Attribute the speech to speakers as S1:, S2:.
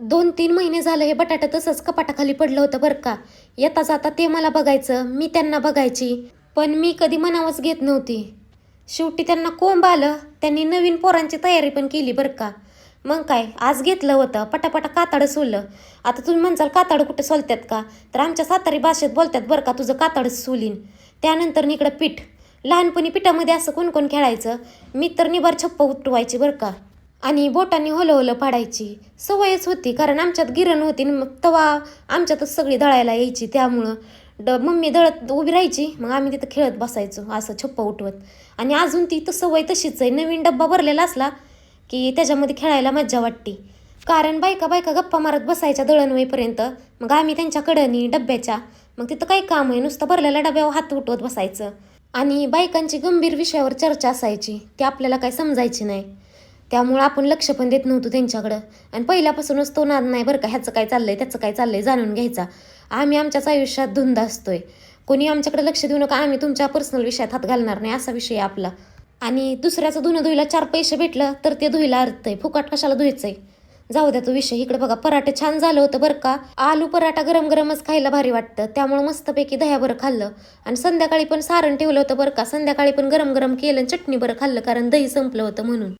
S1: दोन तीन महिने झालं हे बटाटा तसंच कपाटाखाली पडलं होतं बरं का. येता जाता ते मला बघायचं मी त्यांना बघायची. पण मी कधी मनावच घेत नव्हती. शेवटी त्यांना कोंब आलं त्यांनी नवीन पोरांची तयारी पण केली बरं का. मग काय आज घेतलं होतं पटापटा कातडं सोलं आता तुम्ही म्हणसाल कातडं कुठे सोलतात का? तर आमच्या सातारी भाषेत बोलतात बरं का तुझं कातडच सोलीन. त्यानंतर इकडं पीठ. लहानपणी पिठामध्ये असं कोण कोण खेळायचं? मी तर निबार छप्प उठवायची बरं का. आणि बोटांनी होलं होलं पाडायची. सवयच होती कारण आमच्यात गिरण होती न मग तवा आमच्यातच सगळी दळायला यायची त्यामुळं. ड मम्मी दळत उभी राहायची मग आम्ही तिथं खेळत बसायचो असं छप्प उठवत. आणि अजून ती तर सवय तशीच आहे नवीन डब्बा भरलेला असला की त्याच्यामध्ये खेळायला मज्जा वाटते. कारण बायका बायका गप्पा मारत बसायच्या दळणवईपर्यंत मग आम्ही त्यांच्याकडनी डब्याच्या मग तिथं काही काम आहे नुसतं भरलेल्या डब्यावर हात उठवत बसायचं. आणि बायकांची गंभीर विषयावर चर्चा असायची ती आपल्याला काही समजायची नाही. त्यामुळं आपण लक्ष पण देत नव्हतो त्यांच्याकडं. आणि पहिल्यापासूनच तो नाद नाही बरं का ह्याचं काय चाललंय त्याचं काय चाललंय जाणून घ्यायचा. आम्ही आमच्याच आयुष्यात धुंद असतोय. कोणी आमच्याकडे लक्ष देऊ नका आम्ही तुमच्या पर्सनल विषयात हात घालणार नाही असा विषय आपला. आणि दुसऱ्याचं धुणं धुईला चार पैसे भेटलं तर ते धुईला अर्थ आहे. फुकाट कशाला धुयचंय जाऊ द्या तो विषय. इकडे बघा पराठे छान झालं होतं बरं का. आलू पराठा गरम गरमच खायला भारी वाटतं. त्यामुळे मस्तपैकी दह्याबरं खाल्लं. आणि संध्याकाळी पण सारण ठेवलं होतं बरं का. संध्याकाळी पण गरम गरम केलं आणि चटणी बरं खाल्लं कारण दही संपलं होतं म्हणून.